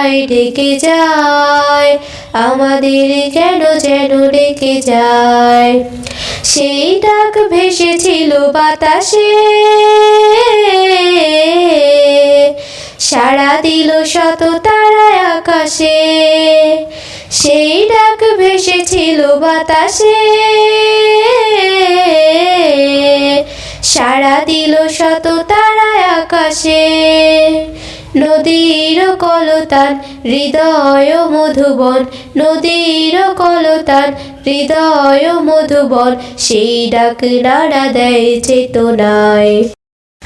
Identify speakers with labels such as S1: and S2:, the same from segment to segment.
S1: যায় ডেকে যায়, আমাদের কেন যেন ডেকে যায়। সেই ডাক ভেসেছিল বাতাসে, সাড়া দিল শত তারায় আকাশে। সেই ডাক ভেসেছিল বাতাসে, সাড়া দিল শত তারায় আকাশে। নদীর কলতান, হৃদয় মধুবন। নদীর কলতান, হৃদয় মধুবন। সেই ডাক নাড়া দেয় চেতনায়।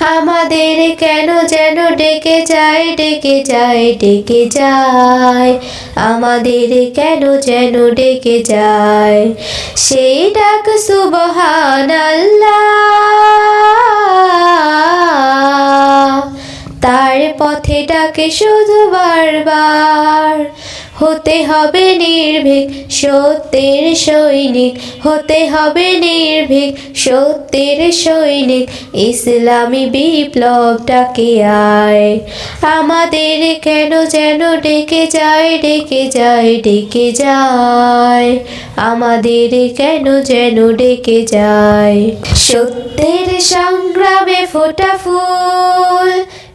S1: আমাদের কেন যেন ডেকে যায় ডেকে যায় ডেকে যায়। আমাদের কেন যেন ডেকে যায়। সেই ডাক সুবহান আল্লাহ পথে ডাকে শুধু বারবার। হতে হবে নির্ভীক, সত্যের সৈনিক। হতে হবে নির্ভীক, সত্যের সৈনিক। ইসলামী বিপ্লব ডাকে আয়। আমাদের কেন যেন ডেকে যায় ডেকে যায় ডেকে যায়। আমাদের কেন যেন ডেকে যায়। সত্যের সংগ্রামে ফোটা ফুল।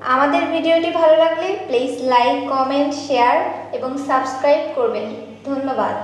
S2: আমাদের ভিডিওটি ভালো লাগলে প্লিজ লাইক কমেন্ট শেয়ার এবং সাবস্ক্রাইব করবেন। ধন্যবাদ।